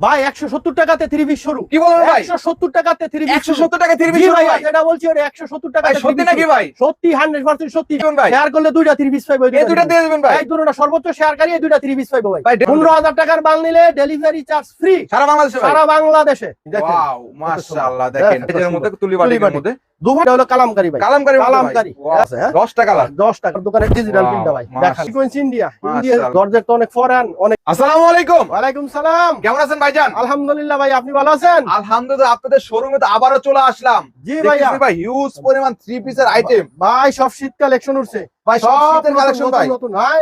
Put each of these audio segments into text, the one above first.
ভাই একশো সত্তর টাকাতে থ্রি পিস শুরু কি বলব ভাই? একশো সত্তর টাকাতে থ্রি পিস একশো সত্তর টাকা থ্রি ভাই যেটা বলছি ওটা একশো সত্তর টাকা সত্যি নাকি ভাই? সত্যি হান্ড্রেড পার্সেন্ট সত্যি। ভাই? শেয়ার করলে দুইটা থ্রি পিস পাইবো এই দুটা দিয়ে দেবেন ভাই। এই দুটোটা সর্বোচ্চ শেয়ারকারী এই দুইটা থ্রি পিস পাইবো ভাই। পনেরো হাজার টাকার মাল নিলে ডেলিভারি চার্জ ফ্রি সারা বাংলাদেশে সারা বাংলাদেশে। ওয়াও মাশাআল্লাহ দেখেন। দেখেন, মধ্যে তুলি মধ্যে। দুভাটা হলো কালামকারী ভাই। কালামকারী কালামকারী। আছে, হ্যাঁ? 10 কালার দশ টাকা দোকানে ডিজিটাল প্রিন্টটা ভাই। দেখা সিকোয়েন্স ইন্ডিয়া ইন্ডিয়া দরজার তো অনেক ফরেন অনেক আসসালামু আলাইকুম। ওয়ালাইকুম সালাম। কেমন আছেন ভাইজান? আলহামদুলিল্লাহ ভাই আপনি ভালো আছেন? আলহামদুলিল্লাহ আপনাদের শোরুমে তো আবারও চলে আসলাম। জি ভাই ভাই হিউজ পরিমাণ থ্রি পিসের আইটেম ভাই সব শীত কালেকশন উঠছে। ভাই শীতের কালেকশন ভাই।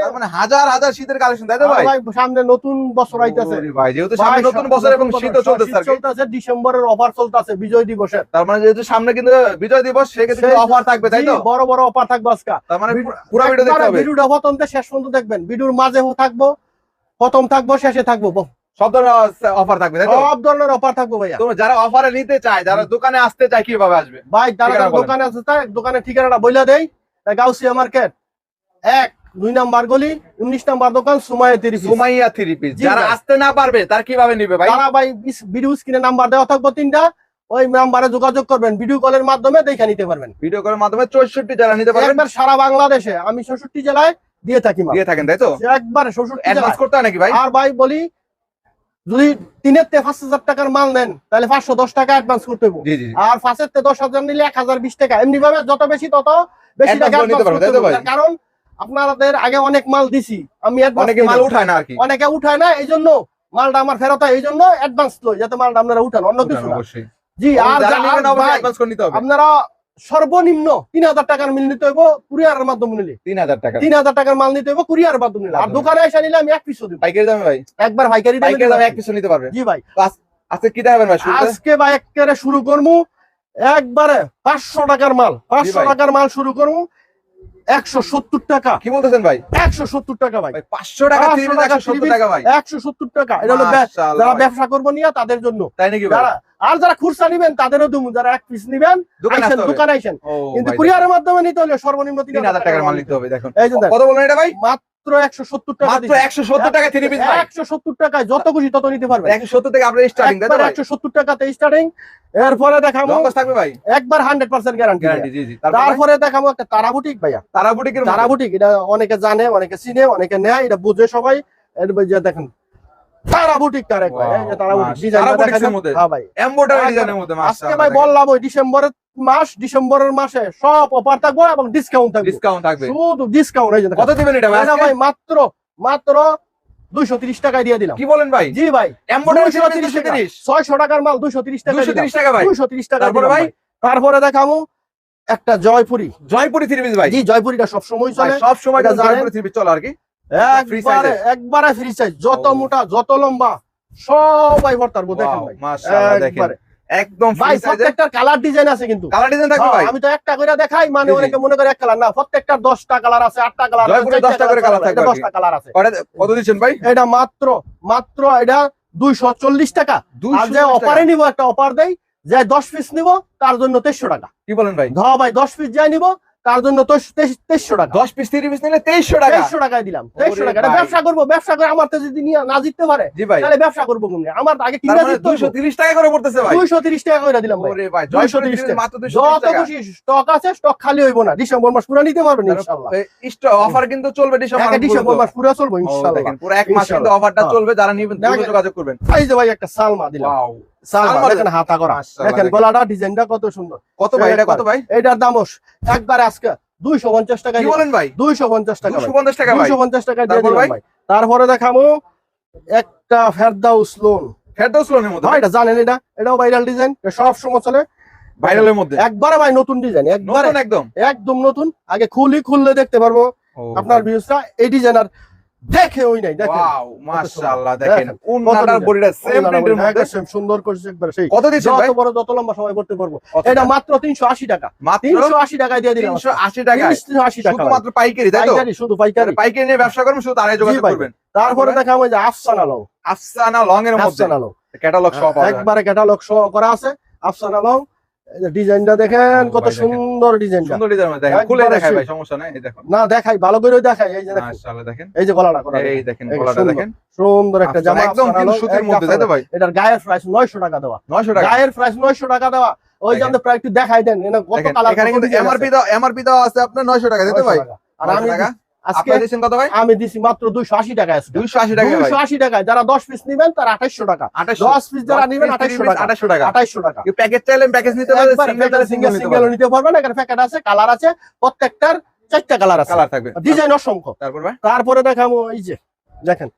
তার মানে হাজার হাজার শীতের কালেকশন তাই তো ভাই? ভাই সামনে নতুন বছর আইতাছে। ভাই যেহেতু সামনে নতুন বছর এবং নতুন চলতেছে আর চলতেছে ডিসেম্বরের অফার চলতেছে বিজয় দিবসের। তার মানে যেহেতু সামনে কিন্তু বিজয় দিবস সেক্ষেত্রে অফার থাকবে তাই তো? বড় বড় অফার থাকবে আজকে। তার মানে পুরো ভিডিও দেখতে হবে। ভিডিওটা প্রথম শেষ পর্যন্ত দেখবেন। ভিডিওর মাঝে থাকব প্রথম থাকব শেষে থাকব সব ধরনের অফার থাকবে সব ধরনের অফার থাকব ভাইয়া। যারা অফারে নিতে চায় যারা দোকানে আসতে চায় কীভাবে আসবে? ভাই যারা। দোকানে আছে তাই দোকানের ঠিকানাটা বইলা দেই। গাউসিয়া মার্কেট। এক দুই নাম্বার গলি উনিশ নাম্বার দোকান সুমাইয়া তিরিশ সুমাইয়া থ্রি পিস যারা আসতে না পারবে তার কীভাবে নিবে ভাই? তারা ভাই ভিডিও স্ক্রিনে নাম্বার দেওয়া থাকব তিনটা। ওই নাম্বারে যোগাযোগ করবেন ভিডিও কলের মাধ্যমে দেখে নিতে পারবেন। ভিডিও কলের মাধ্যমে চৌষট্টি যারা নিতে পারবেন। একবার সারা বাংলাদেশে আমি ষষ্ঠী জেলায় দিয়ে থাকি দিয়ে থাকেন তাই তো? একবার ষষ্ঠী অ্যাডভান্স করতে হয় নাকি ভাই? আর ভাই বলি যদি তিনের তে পাঁচ হাজার টাকার মাল নেন তাহলে পাঁচশো দশ টাকা অ্যাডভান্স করতে হবে আর পাঁচের তে দশ হাজার নিলে এক হাজার বিশ টাকা। এমনি ভাবে যত বেশি তত বেশি টাকা নিতে advance তাই তো ভাই? কারণ আপনাদের আগে অনেক মাল দিছি আমি অনেকে মাল। উঠায় না আর কি। অনেকে উঠায় না এই জন্য মালটা আমার ফেরত হয় এই জন্য অ্যাডভান্স লই যাতে মালটা আপনারা উঠান অন্য কিছু না। জি আর আপনারা সর্বনিম্ন তিন হাজার টাকার মিল নিতে হইব কুরিয়ারের মাধ্যমে নিলে। তিন হাজার টাকা তিন হাজার টাকার মাল নিতে হইব কুরিয়ারের মাধ্যমে নিলে। আর দোকানে এসে নিলে আমি এক পিসও দিব। পাইকারি দামে ভাই? একবার ভাইকারি পাইকারি দামে এক পিছু নিতে পারবে। জি ভাই। আজকে কি দেখাবেন ভাই আজকে ভাই একেবারে শুরু করব। একবারে পাঁচশো টাকার মাল পাঁচশো টাকার মাল শুরু করব। একশো সত্তর টাকা। কি বলতেছেন ভাই? একশো সত্তর টাকা ভাই। পাঁচশো টাকা থ্রি 500 পিস টাকা একশো সত্তর টাকা। এটা হলো যারা ব্যবসা করব নিয়ে তাদের জন্য। তাই নাকি যারা আর যারা খুচরা নিবেন তাদেরও দুমু যারা এক পিস নিবেন দোকানে আইসেন কিন্তু কুরিয়ারের মাধ্যমে নিতে হলে সর্বনিম্ন তিন হাজার টাকার মাল নিতে হবে দেখুন। কত বলেন এটা ভাই? মাত্র টাকা মাত্র টাকা থ্রি পিস টাকায় যত খুশি তত নিতে পারবেন একশো সত্তর থেকে আপনার স্টার্টিং টাকাতে স্টার্টিং এরপরে দেখাবো। লং থাকবে ভাই? একবার হান্ড্রেড পার্সেন্ট গ্যারান্টি গ্যারান্টি জি জি। তারপরে দেখাবো একটা তারাবুটিক ভাইয়া। তারাবুটিক এটা অনেকে জানে অনেকে চিনে অনেকে নেয় এটা বুঝে সবাই। দেখেন তারেক ভাই মধ্যে? হ্যাঁ ভাই। এমব্রয়ডারি ডিজাইনের মধ্যে আজকে ভাই বললাম ওই ডিসেম্বরের মাস ডিসেম্বরের মাসে সব অফার থাকবে এবং ডিসকাউন্ট থাকবে। ডিসকাউন্ট থাকবে। শুধু ডিসকাউন্ট এই কত দিবেন এটা ভাই ভাই মাত্র মাত্র দুইশো তিরিশ টাকায় দিয়ে দিলাম। কি বলেন ভাই? জি ভাই এমব্রয়ডারি টাকা। টাকার মাল টাকা দুশো তিরিশ টাকা ভাই। টাকা তারপরে ভাই? তারপরে দেখাবো একটা জয়পুরি। জয়পুরি থ্রি পিস ভাই। জি জয়পুরিটা সব সময় চলে। সব সময় জয়পুরি থ্রি পিস চলে আর কি। একবারে একবারে ফ্রি সাইজ যত মোটা যত লম্বা সবাই ভর্তার দেখেন ভাই মাশাআল্লাহ দেখেন। একদম ভাই প্রত্যেকটার কালার ডিজাইন আছে কিন্তু। কালার ডিজাইন থাকবে হ্যাঁ, ভাই? আমি তো একটা করে দেখাই মানে জি, জি। অনেকে মনে করে এক কালার না প্রত্যেকটার দশটা কালার আছে আটটা কালার আছে 10টা করে colour colour থাকবে এটা আর কি। দশটা কালার আছে। কত দিচ্ছেন ভাই? এটা মাত্র মাত্র এটা দুইশো চল্লিশ টাকা। আর যে। অফারে নিব একটা অফার দেয় যে দশ পিস নিব তার জন্য তেইশশো টাকা। কি বলেন ভাই? ধ ভাই দশ পিস যাই নিব তার জন্য তেইশশো টাকা? 10 পিস 3 পিস নিলে 2300 টাকা। তেইশশো টাকায় দিলাম। তেইশশো টাকা। ব্যবসা করব ব্যবসা করে আমার তো যদি না জিততে পারে তাহলে ব্যবসা করব কেমনে আমার আগে কিনা মানে জিততে হইবো। 230 টাকা করে পড়তেছে ভাই। 230 টাকা করে দিলাম ভাই। ওরে ভাই 230 230 টাকা। যত খুশি স্টক আছে স্টক খালি হইব না। ডিসেম্বর মাস পুরো নিতে পারবেন ইনশাআল্লাহ। অফার কিন্তু চলবে ডিসেম্বর ডিসেম্বর মাস পুরো চলবে ও, ইনশাআল্লাহ। পুরো এক মাস কিন্তু অফারটা হ্যাঁ। চলবে। যারা নিবেন যোগাযোগ করবেন। এই যে ভাই একটা সালমা দিলাম। দেখেন হাতা করা। দেখেন দেখেন। গলাটা ডিজাইনটা কত সুন্দর। কত ভাই এটা কত ভাই? এটার দাম একবার আজকে 250 টাকা কি বলেন ভাই? 250 টাকা 250 টাকা ভাই। 250 টাকা দিয়ে দিলাম ভাই? ভাই। তারপরে দেখামো একটা ফেরদাউস লোন লোনের মধ্যে এটা জানেন এটা? এটাও ভাইরাল ডিজাইন সব সময় চলে। ভাইরালের মধ্যে? একবারে ভাই নতুন ডিজাইন একবারে। একদম? একদম নতুন। আগে খুলি খুললে দেখতে পারব। আপনার ভিউজটা এই ডিজাইন আর দেখে ওই নাই দেখেন। ওয়াও মাশাআল্লাহ দেখেন। দেখেন কোন কত নাটার ডিজাইন? বডিটা সেম প্রিন্টের মধ্যে একদম সুন্দর করছে একবার সেই কত দিচ্ছেন ভাই? যত বড় যত লম্বা করতে পারব। এটা মাত্র তিনশো আশি টাকা। মাত্র তিনশো আশি টাকায় দিয়ে দিলাম। 380 টাকা তিনশো আশি টাকা। শুধুমাত্র পাইকারি তাই তো? পাইকারি শুধু পাইকারি। পাইকারি নিয়ে ব্যবসা করবেন শুধু তারাই যোগাযোগ করবেন। তারপরে দেখা হয় যে আফসানা লং। আফসানা লং এর মধ্যে। আফসানা লং। ক্যাটালগ সব পাওয়া একবারে ক্যাটালগ সহ করা আছে। আফসানা লং ডিজাইনটা দেখেন কত সুন্দর ডিজাইনটা। সুন্দর ডিজাইন দেখেন খুলে দেখায় ভাই সমস্যা নাই এই দেখুন। না দেখাই ভালো করে দেখাই এই যে দেখেন। মাশাআল্লাহ দেখেন। এই যে গলাটা এই দেখেন। গলাটা সুন্দর। দেখেন। সুন্দর একটা জামা একদম কিন্তু সুতির মধ্যে তাই তো ভাই? এটার গায়ের প্রাইস নয়শো টাকা দেওয়া। 900 টাকা। গায়ের প্রাইস নয়শো টাকা দেওয়া। ওই দেখেন। জানতে প্রায় একটু দেখাই দেন এটা কত কালার এখানে কিন্তু এমআরপি দাও এমআরপি দাও আছে। আপনার 900 টাকা তাই তো ভাই? আর আমি 900 আজকে দিয়েছেন কত ভাই? আমি দিছি মাত্র দুইশো আশি টাকা আজকে। 280 টাকা দুইশো আশি টাকায়। যারা দশ পিস নিবেন তার আঠাইশো টাকা। 2800 দশ পিস যারা নিবেন আঠাইশো টাকা। 2800 টাকা। আঠাইশো টাকা। কি প্যাকেজ চাইলে প্যাকেজ নিতে পারবে সিঙ্গেল সিঙ্গেল সিঙ্গেল নিতে সিঙ্গেল পারবে। নিতে পারবেন এখানে প্যাকেট আছে কালার আছে প্রত্যেকটার চারটা কালার আছে। কালার থাকবে। ডিজাইন অসংখ্য। তারপর ভাই? তারপরে দেখাবো এই যে দেখেন।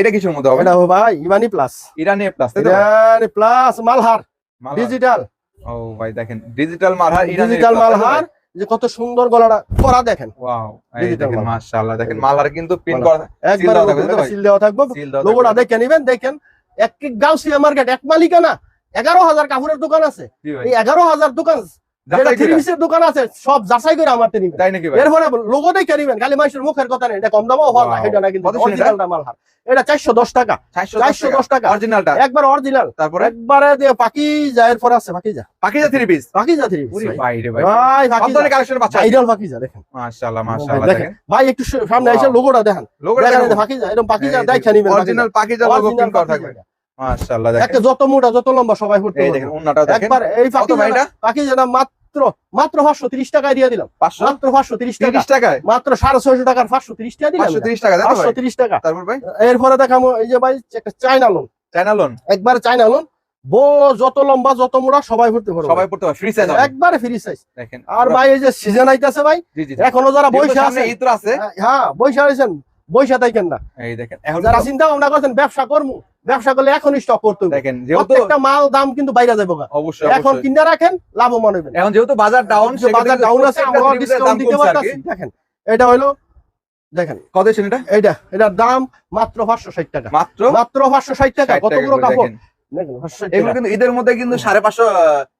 এটা কিছুর মধ্যে হবে? এটা ভাই ইমানি plus Irani plus? Irani plus Malhar. Malhar. Digital ও ভাই দেখেন ডিজিটাল মালহার ইরানি ডিজিটাল মালহার। যে কত সুন্দর গলাটা করা দেখেন। মাশাআল্লাহ মালহার কিন্তু পিন করা একবার দেওয়া থাকবে তো ভাই? সিল দেওয়া থাকবে। লোগোটা দেখে নিবেন দেখেন। এক এক গাউসিয়া মার্কেট এক মালিকানা এগারো হাজার কাপড়ের দোকান আছে। এই এগারো হাজার দোকান যেটা থ্রি পিসের দোকান আছে সব যাচাই করে আমার নিবেন। তাই নাকি ভাই? এরপরে লোগো দেখে খালি মানুষের মুখের কথা নেই এটা কম দামও হওয়ার না এটা না কিন্তু কত ছিল এটা? এটা চারশো দশ টাকা। 410 টাকা। অরিজিনালটা একবার অরিজিনাল তারপরে? একবারে পাকি পরে আছে পাকি যা পাকিজা থ্রি পিস পাকি যা থ্রি ওরে ভাই। রে ভাই। ভাই পাকি ধরনের কালেকশন পাচ্ছেন ভাইরাল পাকি যা দেখেন। মাশাআল্লাহ ভাই, মাশাআল্লাহ দেখেন। দেখেন। ভাই একটু সামনে এসে. লোগোটা দেখেন। লোগোটা দেখেন দেখেন পাকি যা এরকম পাকি যা দেখে নিবেন অরিজিনাল লোগো করা থাকবে। মাশাআল্লাহ দেখেন। যত মোটা যত লম্বা সবাই ফুটতে এই দেখেন উন্নাটা দেখেন। একবার এই পাখি ভাই পাখি জানা মাত্র মাত্র পাঁচশো তিরিশ টাকায় দিয়ে দিলাম। মাত্র পাঁচশো তিরিশ টাকা। 30 টাকায়? মাত্র সাড়ে ছয়শো টাকার পাঁচশো তিরিশ টাকা দিলাম। 530 টাকা তাই তো পাঁচশো ভাই তিরিশ টাকা। তারপর ভাই? এরপরে এই যে ভাই একটা চাইনা লোন চায়না লোন একবার চাইনা লোন বো যত লম্বা যত মোটা সবাই ফুটতে পারবে। সবাই পড়তে পারে ফ্রি সাইজ একবারে ফ্রি সাইজ দেখেন। আর ভাই এই যে সিজন আইতাছে ভাই এখনও যারা বৈশা আছে হ্যাঁ বৈশা আছেন। বৈশা থাকেন না। এই দেখেন এখন যারা চিন্তা ভাবনা করছেন ব্যবসা করব। ব্যবসা করলে এখনই স্টক করতে হবে। দেখেন যেহেতু প্রত্যেকটা মাল দাম কিন্তু বাইরে যাব অবশ্যই এখন কিনে রাখেন লাভবান হবেন এখন যেহেতু বাজার ডাউন বাজার ডাউন আছে আমরা ডিসকাউন্ট দিতে পারতাছি। দেখেন এটা হলো দেখেন কত ছিল এটা? এটার দাম মাত্র টাকা। মাত্র? মাত্র টাকা 60 কত বড় কাপড়? দেখেন। দেখেন 560 এগুলো কিন্তু ঈদের মধ্যে কিন্তু সাড়ে পাঁচশো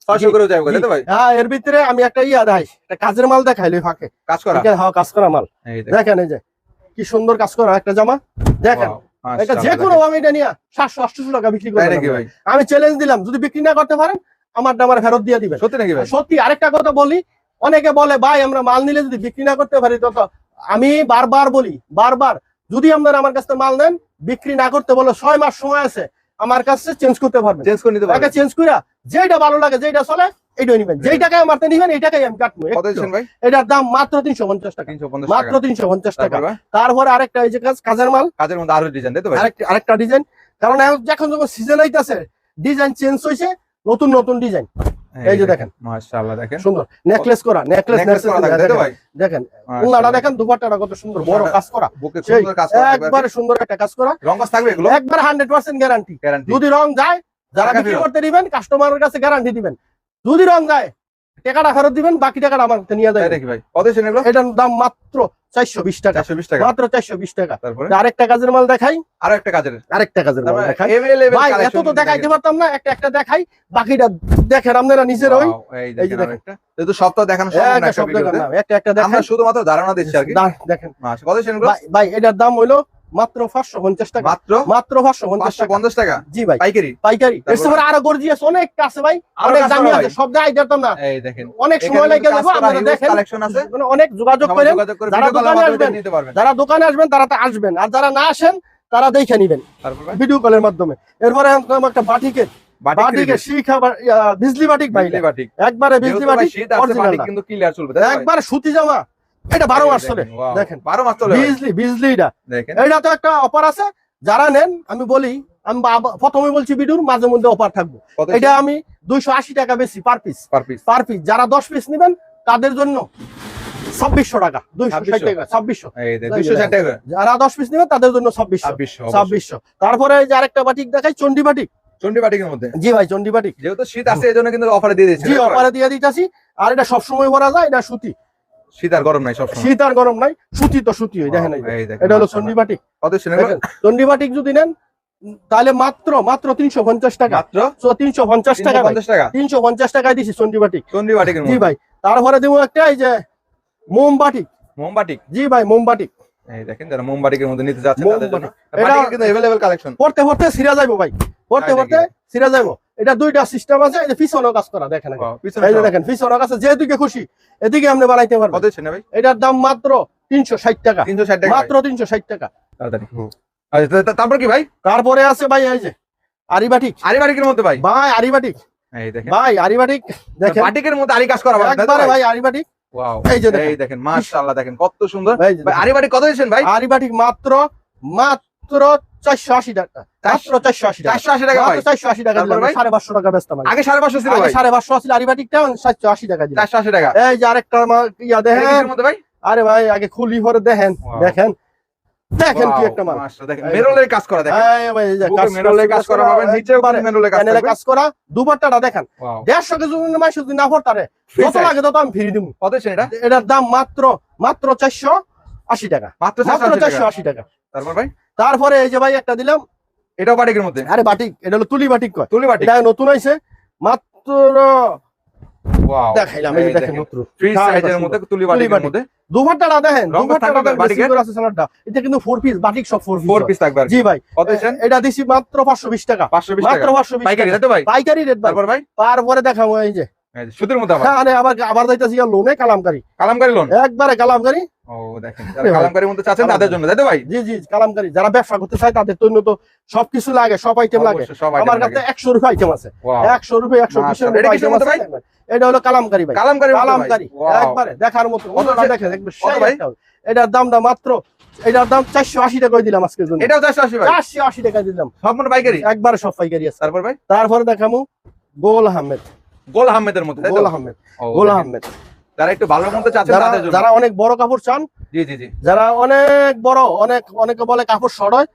ছয়শো করে যাবে তাই ভাই? হ্যাঁ এর ভিতরে আমি একটা ইয়া দেখাই একটা কাজের মাল দেখাইলি ফাঁকে। কাজ করা? এখানে হ্যাঁ কাজ করা মাল। দেখেন। দেখেন এই যে কি সুন্দর কাজ করা একটা জামা। দেখেন এটা যে কোনো আমি এটা নিয়ে সাতশো আটশো টাকা বিক্রি করে আমি চ্যালেঞ্জ দিলাম যদি বিক্রি না করতে পারেন আমার আমার ফেরত দিয়ে দিবেন। সত্যি নাকি ভাই? সত্যি আরেকটা কথা বলি অনেকে বলে ভাই আমরা মাল নিলে যদি বিক্রি না করতে পারি তো তো আমি বারবার বলি বারবার যদি আপনারা আমার কাছে মাল নেন বিক্রি না করতে বলে ছয় মাস সময় আছে আমার কাছে চেঞ্জ করতে পারবেন। চেঞ্জ করে নিতে পারবেন। চেঞ্জ করে যেটা ভালো লাগে যেটা চলে এইটাই নিবেন। যেই টাকায় আমার নিবেন এই টাকাই আমি কাটবো। কত ভাই? এটার দাম মাত্র তিনশো পঞ্চাশ টাকা। মাত্র তিনশো পঞ্চাশ টাকা। তারপর ভাই, তারপরে আরেকটা এই যে কাজ কাজের মাল। কাজের মধ্যে আরও ডিজাইন আরেকটা ডিজাইন কারণ এখন যখন যখন সিজন আইতাছে ডিজাইন চেঞ্জ হয়েছে নতুন নতুন ডিজাইন এই যে দেখেন। মাশাআল্লাহ দেখেন। সুন্দর। নেকলেস করা নেকলেস ভাই? দেখেন। উল্লাটা দেখেন দুপাট্টাটা কত সুন্দর বড় কাজ করা। বুকে সুন্দর কাজ করা থাকবে সুন্দর একটা কাজ করা। রং কাজ থাকবে এগুলো? একবার হান্ড্রেড পার্সেন্ট গ্যারান্টি গ্যারান্টি যদি রং যায় যারা বিক্রি করতে দিবেন কাস্টমারের কাছে গ্যারান্টি দিবেন। যদি রং যায় টাকাটা ফেরত দিবেন বাকি টাকাটা আমার কাছে নিয়ে যাবেন। নাকি ভাই? কত এগুলো? এটার দাম মাত্র চারশো বিশ টাকা। চারশো বিশ টাকা। মাত্র চারশো বিশ টাকা। তারপরে? আরেকটা কাজের মাল দেখাই। আরও একটা কাজের। আরেকটা কাজের মাল দেখাই। available ভাই এত তো দেখাইতে পারতাম না একটা একটা দেখাই। বাকিটা দেখেন আপনারা নিজের ওই এই যে দেখেন। যেহেতু সপ্তাহ দেখানো সম্ভব না একটা একটা শব্দ ভিডিওতে। না একটা একটা আমরা শুধুমাত্র ধারণা দিচ্ছি আর কি। দেখেন। মাস কত এগুলো? ভাই ভাই এটার দাম হইল মাত্র পাঁচশো পঞ্চাশ টাকা। মাত্র? মাত্র পাঁচশো পঞ্চাশ টাকা। পঞ্চাশ টাকা? জি ভাই। পাইকারি? পাইকারি। তারপর? আরও গর্জিয়াস অনেক আছে ভাই। অনেক দামি আছে সব জায়গায় যেতাম না। এই দেখেন। অনেক সময় লেগে যাব আপনারা দেখেন। কালেকশন আছে। মানে অনেক যোগাযোগ করেন। যারা দোকানে আসবেন, যারা দোকানে আসবেন তারা তো আসবেন। আর যারা না আসেন তারা দেখে নিবেন। ভিডিও কলের মাধ্যমে। এরপরে একটা বাটিক। একবারে বিজলি বাটিক কিন্তু ক্লিয়ার চলবে? একবারে সুতি জামা। এটা বারো মাস চলে। দেখেন, বারো মাস চলে। বিজলি এটা তো একটা অফার আছে। যারা নেন আমি বলি আমি প্রথমে বলছি বিডুর মাঝে মধ্যে অফার থাকব। এটা আমি দুইশো আশি টাকা বেশি per piece per piece per piece যারা দশ পিস নেবেন তাদের জন্য ছাব্বিশশো টাকা দুইশো ষাট টাকা ছাব্বিশশো। এই যে এই 260 যে টাকা। যারা দশ পিস নেবেন তাদের জন্য ছাব্বিশশো। ছাব্বিশশো তারপরে এই যে আরেকটা বাটিক দেখাই চন্ডি বাটিক মধ্যে? জি ভাই চন্ডি বাটিক যেহেতু শীত আছে এজন্য কিন্তু অফারে দিয়ে দিচ্ছে জি অফারে দিয়ে দিতেছি। আর এটা সবসময় ভরা যায় এটা সুতি। শীত আর গরম নাই সব সময় গরম নাই সুতি তো সুতি দেখেন এটা হলো চন্ডি বাটিক। কত ছিল এগুলো? দেখেন, চন্ডি বাটিক যদি নেন তাহলে মাত্র মাত্র তিনশো পঞ্চাশ টাকা। মাত্র? তিনশো পঞ্চাশ টাকা ভাই। 350 টাকা? তিনশো পঞ্চাশ টাকায় দিছি চন্ডি বাটিক। জি ভাই তারপরে দেবো একটা এই যে মোমবাটিক মোমবাটিক জি ভাই মোমবাটিক এই দেখেন যারা মোমবাটিকের মধ্যে নিতে যাচ্ছেন তাদের জন্য এটা- কিন্তু এভেলেবেল কালেকশন পড়তে পড়তে সিরা যাইবো ভাই। পড়তে পড়তে সিরা যাইবো। এটা দুইটা সিস্টেম আছে এই যে পিছনেও কাজ করা দেখেন এই যে দেখেন পিছনেও কাছে যেদিকে খুশি এদিকে আপনি বানাইতে পারবেন। ভাই? এটার দাম মাত্র তিনশো ষাট টাকা। তিনশো ষাট টাকা। মাত্র তিনশো ষাট টাকা। তাড়াতাড়ি। আচ্ছা তারপর কি ভাই? তারপরে আছে ভাই এই যে আরিবাটিক। আরিবাটিকের মধ্যে ভাই? ভাই আরিবাটিক। এই দেখেন। ভাই আরিবাটিক দেখেন। বাটিকের মধ্যে আরি কাজ করা ভাই একবারে ভাই আরিবাটিক। এই যে এই দেখেন মাশাআল্লাহ দেখেন কত সুন্দর। ভাই কত ভাই? মাত্র মাত্র চারশো আশি টাকা। মাত্র চারশো আশি টাকা। টাকা ভাই। টাকা ভাই? সাড়ে পাঁচশো টাকা ব্যস্ত আগে ছিল ভাই। ছিল আরিবাটিকটা টাকা দিলাম। চারশো আশি টাকা। এই যে আরেকটা ইয়া দেখেন। মধ্যে ভাই আরে ভাই আগে খুলি পরে দেখেন। দেখেন। দেখেন কি একটা মাল। দেখেন মেরুলের কাজ করা দেখেন। এই ভাই, বুকে কাজ করা পাবেন নিচেও একবারে মেরুলের কাজ কাজ করা দুপাট্টাটা দেখেন। Wow, দেড়শো কেজি মাস যদি না পড়তারে free যত লাগে তত আমি ফিরে দিব কত এটা? এটার দাম মাত্র মাত্র চারশো আশি টাকা। মাত্র মাত্র চারশো চারশো টাকা। আশি টাকা। তারপর ভাই? তারপরে এই যে ভাই একটা দিলাম। এটাও বাটিকের মধ্যে? আরে বাটিক এটা হলো তুলি বাটিক কয়। তুলি বাটিক। এটা নতুন হয়েছে মাত্র দেখাইলাম এই দেখেন নতুন ফ্রি হ্যাঁ, সাইজের মধ্যে তুলি তুলি বাটিকের মধ্যে। দুপাট্টাটা দেখেন রং দেখেন বাটিকের? বেশি করে আছে সালোয়ারটা এটা কিন্তু ফোর পিস বাটিক সব ফোর ফোর পিস পিস থাকবে জি ভাই কত এটা দিছি মাত্র পাঁচশো বিশ টাকা। পাঁচশো বিশ মাত্র টাকা। পাইকারি তো ভাই? পাইকারি রেট ভাই। তারপর ভাই? তারপরে দেখাবো এই যে। এই মধ্যে আবার? হ্যাঁ আবার আবার যাইতেছি লোনে কালামকারি। কালামকারি লোন একবারে কালামকারি। ও দেখেন যারা মধ্যে চাচ্ছেন তাদের জন্য তাই তো ভাই? জি জি কালামকারি। যারা ব্যবসা করতে চায় তাদের জন্য তো সবকিছু লাগে সব আইটেম লাগে। আমার কাছে লাগে। একশো রুপে আইটেম আছে। Wow, একশো রুপে একশো আইটেম আছে। এটা হলো কালামকারি ভাই। ভাই। কালামকারি। একবারে দেখার মতো দেখেন? এটার দামটা মাত্র এটার দাম চারশো আশি টাকা দিলাম আজকের জন্য? এটাও চারশো আশি ভাই। চারশো আশি টাকা দিলাম। সম্পূর্ণ পাইকারি? একবারে সব পাইকারি আছে। তারপর ভাই? তারপরে দেখামু গোল আহমেদ। গোল আহমেদের মধ্যে? গোল আহমেদ। গোল আহমেদ। যারা একটু ভালো মধ্যে চাচ্ছেন তাদের জন্য। যারা অনেক বড় কাপড় চান জি জি জি। যারা অনেক বড় অনেক অনেকে বলে কাপড় সরয়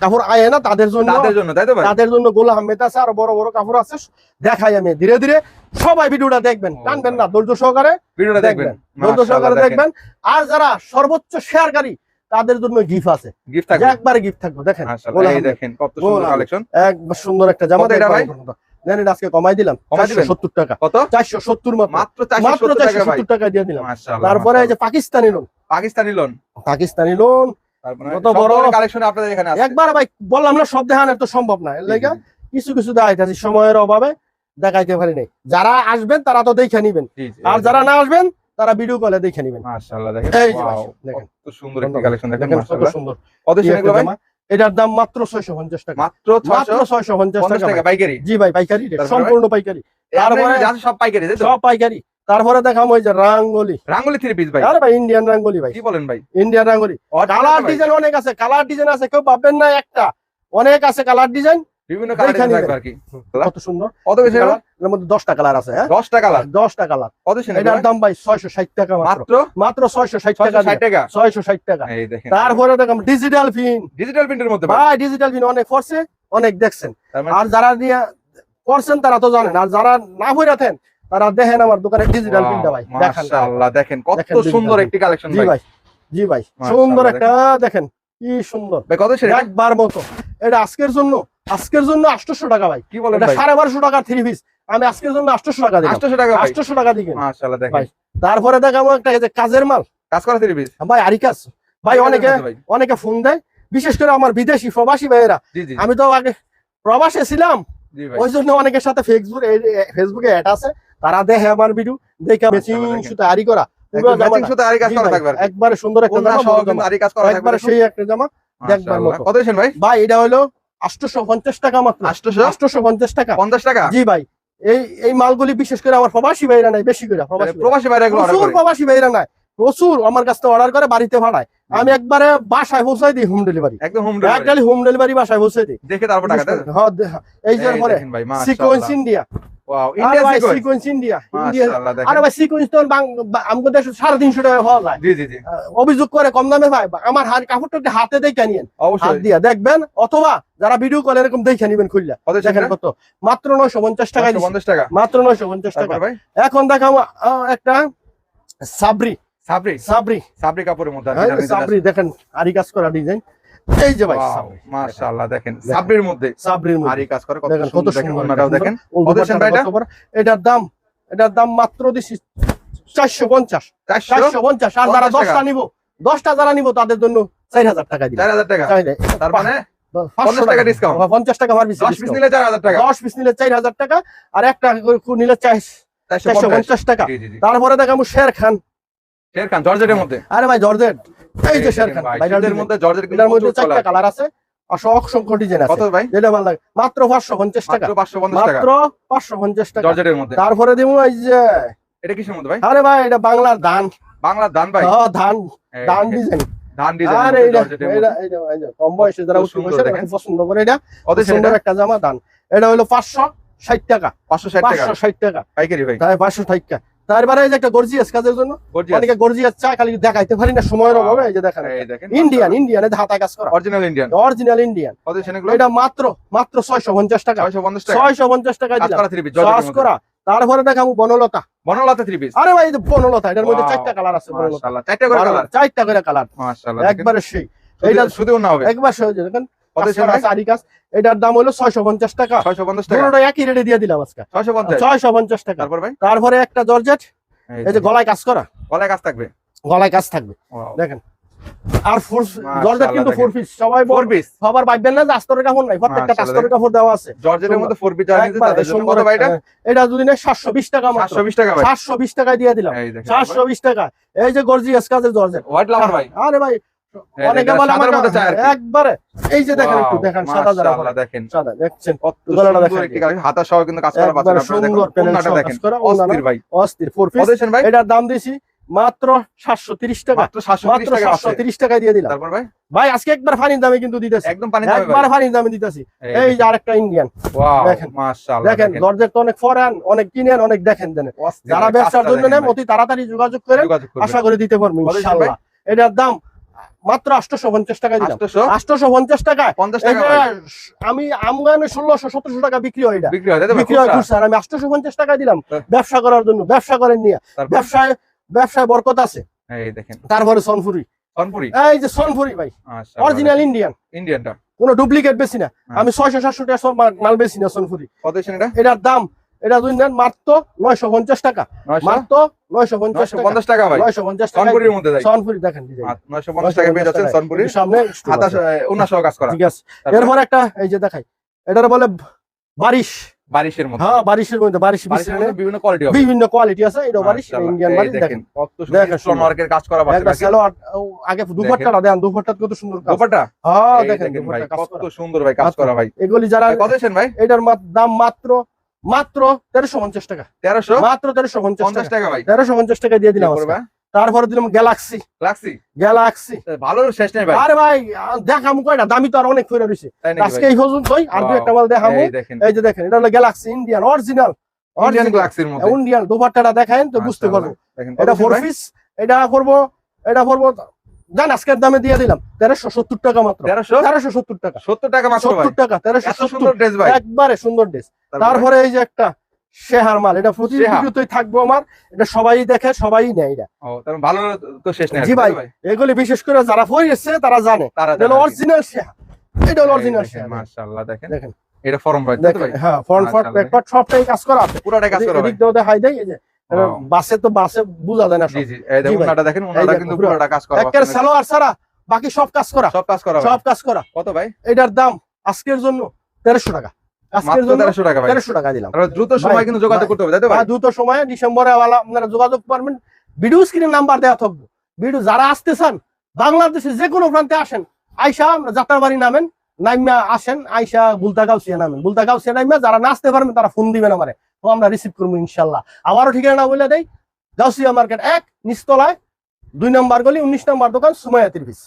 কাপড় আয় না তাদের জন্য তাদের জন্য তাই তো ভাই? তাদের জন্য গোল আহমেদ আছে আর বড় বড় কাপড় আছে। দেখাই আমি ধীরে ধীরে। সবাই ভিডিওটা দেখবেন টানবেন না ধৈর্য সহকারে ভিডিওটা দেখবেন। ধৈর্য সহকারে দেখবেন। আর যারা সর্বোচ্চ শেয়ারকারী তাদের জন্য গিফট আছে। গিফট থাকবে। একবারে গিফট থাকবে দেখেন। এই দেখেন কত সুন্দর কালেকশন একবার সুন্দর একটা জামা এটা ভাই? জানেন আজকে কমাই দিলাম কমাই দিবেন? সত্তর টাকা। কত? চারশো সত্তর মাত্র। মাত্র মাত্র 470 টাকা দিয়ে দিলাম। তারপরে এই যে Pakistani lawn Pakistani lawn Pakistani lawn কত বড়? কালেকশন আপনাদের এখানে আছে। একবার ভাই বললাম না সব দেখানো তো সম্ভব না। এর লেগে কিছু কিছু দেখাইতেছি সময়ের অভাবে। দেখাইতে পারি নাই। যারা আসবেন তারা তো দেখে নিবেন। আর যারা না আসবেন তারা ভিডিও কলে দেখে নিবেন। মাশাআল্লাহ দেখেন। কত সুন্দর একটা কালেকশন দেখেন দেখেন মাশাআল্লাহ। সুন্দর। কত কি ছিল একটা এগুলো ভাই এটার দাম মাত্র ছয়শো পঞ্চাশ টাকা। মাত্র মাত্র 650 ছয়শো পঞ্চাশ টাকা পাইকারি? জি ভাই পাইকারি সম্পূর্ণ পাইকারি। তারপরে তারপরে- সব পাইকারি সব পাইকারি। তারপরে দেখাম ওই যে রাঙ্গলি। রাঙ্গুলি থ্রি পিস ভাই। আরে ভাই ইন্ডিয়ান রাঙ্গলি ভাই। কি বলেন ভাই? ইন্ডিয়ান রাঙ্গলি। কালার ডিজাইন অনেক আছে কালার ডিজাইন আছে কেউ পাবেন না একটা। অনেক আছে কালার ডিজাইন বিভিন্ন কালার থাকবে আর কি। কত সুন্দর। কত বেশি কালারের মধ্যে দশটা কালার আছে হ্যাঁ? 10 টাকা কালার কত এটার দাম ভাই ছয়শো ষাট টাকা মাত্র। মাত্র? টাকা 660 টাকা? টাকা। এই দেখেন। তারপরে দেখলাম ডিজিটাল ডিজিটাল প্রিন্টের মধ্যে ভাই ডিজিটাল অনেক পড়ছে অনেক দেখছেন। মানে আর যারা দিয়ে করছেন তারা তো জানেন। আর যারা না হইরাতেন তারা দেখেন আমার দোকানে ডিজিটাল ভাই। দেখান মাশাআল্লাহ দেখেন কত সুন্দর একটি কালেকশন জি ভাই। জি ভাই। সুন্দর একটা দেখেন কি সুন্দর। ভাই কত একবার মতো। এটা আজকের জন্য আজকের জন্য আটশোশো টাকা ভাই। কি ভাই? সাড়ে বারোশো টাকার থ্রি পিস আমি আজকের জন্য আটশোশো টাকা দিলাম। 800 টাকা আটশোশো টাকা দেখেন। ভাই। তারপরে দেখাবো একটা কাজের মাল। কাজ করা থ্রি পিস ভাই আরিকাস। ভাই অনেকে অনেকে ফোন দেয়। বিশেষ করে আমার বিদেশি প্রবাসী ভাইয়েরা। আমি তো আগে প্রবাসে ছিলাম। ওই জন্য অনেকের সাথে ফেসবুক ফেসবুকে অ্যাড আছে। তারা দেখে আমার ভিডিও দেখে মেচিং। আরি। সুতা আরি কাজ করা আর। একবারে সুন্দর একটা জামা। আরি কাজ একবারে সেই একটা জামা দেখবার ভাই এটা হলো আটশোশো পঞ্চাশ টাকা মাত্র। 800 আটশোশো পঞ্চাশ টাকা। 50 টাকা? জি ভাই এই এই মালগুলি বিশেষ করে আমার প্রবাসী ভাইরা নাই বেশি করে প্রবাসী ভাইরা। প্রচুর প্রবাসী ভাইরা নাই প্রচুর আমার কাছ থেকে অর্ডার করে বাড়িতে ভাড়ায়। আমি একবারে বাসায় পৌঁছাই দিই হোম ডেলিভারি একদম হোম ডেলিভারি হোম ডেলিভারি বাসায় পৌঁছে দিই। দেখে তারপর টাকা হ্যাঁ, এই যে পরে sequence India wow India sequence sequence India India মাশাআল্লাহ আরে দেখেন ভাই সিকোয়েন্স তো বাং- দেশে সাড়ে তিনশো টাকা পাওয়া যায়। জি জি জি। অভিযোগ করে কম দামে ভাই আমার হাত কাপড়টা একটু হাতে দেখে নিয়েন। হাত দিয়া দেখবেন অথবা যারা ভিডিও কল এরকম দেখে নিবেন খুললা। দেখেন কত। মাত্র নয়শো পঞ্চাশ টাকা। 50 টাকা। মাত্র নয়শো পঞ্চাশ টাকা। ভাই? এখন দেখাবো একটা সাবরি। সাবরি। সাবরি। সাবরি কাপড়ের মধ্যে হ্যাঁ, সাবরি দেখেন আরি কাজ করা ডিজাইন এই যে ভাই মাশাআল্লাহ দেখেন। সাবরির মধ্যে সাবরির মধ্যে। আরি কাজ করে কত সুন্দর দেখেন এটা? এটার দাম এটার দাম মাত্র দিছি চারশো পঞ্চাশ। 400 চারশো পঞ্চাশ আর যারা 50 টাকা। দশটা যারা নিবো তাদের জন্য চার হাজার টাকা দিলাম। চার হাজার টাকা? চাই না। তার মানে পাঁচশো পঞ্চাশ টাকা discount। পঞ্চাশ টাকা আমার দশ পিস নিলে চার হাজার টাকা। দশ পিস নিলে চার হাজার টাকা আর একটা নিলে চার চারশো চারশো পঞ্চাশ। পঞ্চাশ টাকা। তারপরে দেখাবো শের খান শের খান জর্জেটের মধ্যে? আরে ভাই জর্জেট এই যে। মধ্যে জর্জেট মধ্যে চারটা কালার আছে। অসংখ্য ডিজাইন কত ভাই? যেটা ভালো লাগে মাত্র পাঁচশো পঞ্চাশ টাকা। মাত্র জর্জেটের মধ্যে। তারপরে দেবো এই যে এটা কিসের মধ্যে ভাই? আরে ভাই এটা বাংলার ধান। বাংলার ধান ভাই? হ্যাঁ, ধান। ধান ডিজাইন ধান কম বয়সে যারা পছন্দ করে এটা সুন্দর একটা জামা ধান। এটা হলো পাঁচশো ষাট টাকা। পাঁচশো ষাট টাকা। পাঁচশো ষাট টাকা। পাইকারি ভাই। তাই পাঁচশো ষাট টাকা। তারপরে এই যে একটা গর্জিয়াস কাজের জন্য অনেকে গর্জিয়াস চায় খালি দেখাইতে পারি না সময়ের অভাবে এই যে দেখেন। ইন্ডিয়ান ইন্ডিয়ান এই হাতা কাজ করা। অরিজিনাল ইন্ডিয়ান অরিজিনাল ইন্ডিয়ান এটা মাত্র মাত্র ছয়শো পঞ্চাশ টাকা। টাকা। দিলাম। করা তারপরে দেখাবো বনলতা। বনলতা থ্রি পিস আরে ভাই বনলতা এটার মধ্যে. চারটা কালার আছে বনলতা। চারটা করে কালার চারটা করে কালার মাশাআল্লাহ একবারে সেই। শুধু না হবে। একবার সহজে দেখেন এটার দাম হলো ছয়শো পঞ্চাশ টাকা। 650 টাকা। একই রেটে দিয়ে দিলাম আজকে। 650 ছয়শো পঞ্চাশ টাকা ভাই? তারপরে একটা জর্জেট এই যে গলায় কাজ করা। গলায় কাজ থাকবে? গলায় কাজ থাকবে। দেখেন। আর ফোর জর্জেট কিন্তু। ফোর পিস সবাই ফোর পিস সবার ভাববেন না যে আস্তরের কাপড় নাই। প্রত্যেকটা আস্তরের কাপড় দেওয়া আছে। জর্জেটের মধ্যে ফোর পিস জানেন তাদের জন্য কত ভাই এটা? এটা যদি না সাতশো বিশ টাকা মাত্র। 720 টাকা ভাই। সাতশো বিশ টাকায় দিয়ে দিলাম। এই দেখেন। সাতশো বিশ টাকা। এই যে গর্জিয়াস কাজের জর্জেট। হোয়াইট লাভার ভাই। আরে ভাই অনেকে দেখেন, বলে সাদার মধ্যে চায় একবারে এই যে দেখেন একটু দেখেন সাদা যারা মাশাআল্লাহ, দেখেন। সাদা দেখছেন কত গলাটা দেখেন। একটি কাজ। হাতা সহ কিন্তু কাজ করা পাচ্ছেন আপনারা দেখুন কোনটা দেখেন? কাজ করা, ওনারা। অস্থির ভাই। অস্থির ফোর পিস ভাই? এটার দাম দিছি মাত্র সাতশো তিরিশ টাকা। মাত্র 730 টাকা সাতশো আছে। তিরিশ টাকায় দিয়ে দিলাম। তারপর ভাই? ভাই আজকে একবার ফানির দামে কিন্তু দিতেছি। একদম পানি দামে একবার ভাই। ফানির দামে দিতেছি। এই যে আরেকটা ইন্ডিয়ান ওয়াও দেখেন। মাশাআল্লাহ দেখেন দেখেন। দরজার তো অনেক ফরেন অনেক কিনেন অনেক দেখেন দেন। যারা ব্যবসার জন্য নেন অতি তাড়াতাড়ি যোগাযোগ করেন আশা করে দিতে পারব ইনশাআল্লাহ। এটার দাম মাত্র আটশোশো পঞ্চাশ টাকা দিলাম। 800 আটশোশো পঞ্চাশ টাকা 50 এই টাকা যে ভাই আমি আমগানে ষোলোশো সতেরোশো টাকা বিক্রি হয় এটা। বিক্রি হয় হয়। আর আমি আটশোশো পঞ্চাশ টাকা দিলাম হ্যাঁ। ব্যবসা করার জন্য। ব্যবসা করেন নিয়ে। ব্যবসায় ব্যবসায় বরকত আছে। তারপরে সনফুরি। সনপুরি এই যে সনফুরি ভাই। অরিজিনাল ইন্ডিয়ান ইন্ডিয়ানটা কোনো ডুপ্লিকেট বেশি না। হ্যাঁ। আমি ছয়শো সাতশো টাকা মাল- বেশি না এটা? এটার দাম এটা দুই নেন মাত্র নয়শো পঞ্চাশ টাকা। মাত্র নয়শো পঞ্চাশ টাকা। 950 টাকা ভাই। নয়শো পঞ্চাশ সনপুরির মধ্যে দেখেন design। 950 টাকা পেয়ে যাচ্ছেন 950 সনপুরির। সামনে কাজ করা। ঠিক আছে। এরপর একটা এই যে দেখাই। এটার বলে বারিশ। বারিশের মধ্যে। হ্যাঁ বারিশের মধ্যে বারিশ বিভিন্ন কোয়ালিটি বিভিন্ন কোয়ালিটি আছে। এটা বারিশ মাশাআল্লাহ, ইন্ডিয়ান বারিশ দেখেন দেখেন। কত সুন্দর কাজ করা পাচ্ছেন একবার সালোয়ার ও, আগে দুপাট্টাটা দেন। দুপাট্টা কত সুন্দর কাজ। দোপাট্টা? হ্যাঁ দেখেন ভাই কত করা। সুন্দর ভাই কাজ করা ভাই। এগুলি যারা কত ভাই? এটার দাম মাত্র মাত্র তেরোশো পঞ্চাশ টাকা। 1350 মাত্র তেরোশো পঞ্চাশ টাকা। ভাই। তেরোশো পঞ্চাশ টাকা দিয়ে দিলাম তারপরে দিলাম গ্যালাক্সি লাক্সি গ্যালাক্সি ভালো শেষ নেই ভাই। আরে ভাই দেখামু কয়টা? দামি তো আর অনেক তাই নাকি আজকে? এই পর্যন্ত আর দু একটা মাল দেখামু। এই যে দেখেন এটা হলো গ্যালাক্সি ইন্ডিয়ান অরিজিনাল ইন্ডিয়ান গ্লাক্সির মধ্যে। ইন্ডিয়ান দুপাট্টাটা দেখেন তো বুঝতে পারব। এটা ফোর পিস এটা করব এটা করব জান আজকের দামে দিয়ে দিলাম। তেরোশো সত্তর টাকা মাত্র। তেরোশো? সত্তর টাকা। 70 টাকা সত্তর টাকা তেরোশো সুন্দর ড্রেস একবারে সুন্দর ড্রেস তারপরে? এই যে একটা শেহার মাল এটা প্রতি ভিডিওতেই থাকব আমার। এটা সবাই দেখে সবাই নেয় এটা। ভালো তো শেষ নেই জি ভাই। এগুলি বিশেষ করে যারা পড়েছে তারা জানে। তারা এটা অরিজিনাল শেহা। এটা অরিজিনাল শেহা। মাশাআল্লাহ দেখেন। দেখেন। এটা ফর্ম ভাই হ্যাঁ ফ্রন্ট মাশাআল্লাহ। সবটাই কাজ করা আছে। পুরোটা কাজ করা দেখাই দেয় এই যে. বাসে তো বাসে বোঝা যায় না জি জি। এই দেখুন ওনাটা দেখেন ওনাটা কিন্তু পুরোটা কাজ করা একের সালোয়ার ছাড়া বাকি সব কাজ করা। সব কাজ করা সব কাজ করা। কত ভাই? এটার দাম আজকের জন্য আজকের 1300 টাকা দ্রুত সময় কিন্তু যোগাযোগ করতে হবে তাই তো দ্রুত সময়ে ডিসেম্বরে আপনারা যোগাযোগ করবেন। ভিডিও স্ক্রিনে নাম্বার দেওয়া থাকবে। ভিডিও যারা আসতে চান বাংলাদেশে যে কোনো প্রান্তে আসেন আইসা যাত্রাবাড়ি নামেন নাইমা আসেন আইসা বুলতা গাউসিয়া নামেন। বুলতা গাউসিয়া নাইমা যারা নাচতে পারবেন তারা ফোন দিবেন আমারে। তো আমরা রিসিভ করব ইনশাল্লাহ। আবারও ঠিকানা বলে দেয় গাউসিয়া মার্কেট এক, নিচতলায় দুই নম্বর গলি, উনিশ নম্বর দোকান সুমায়া তিরবিস।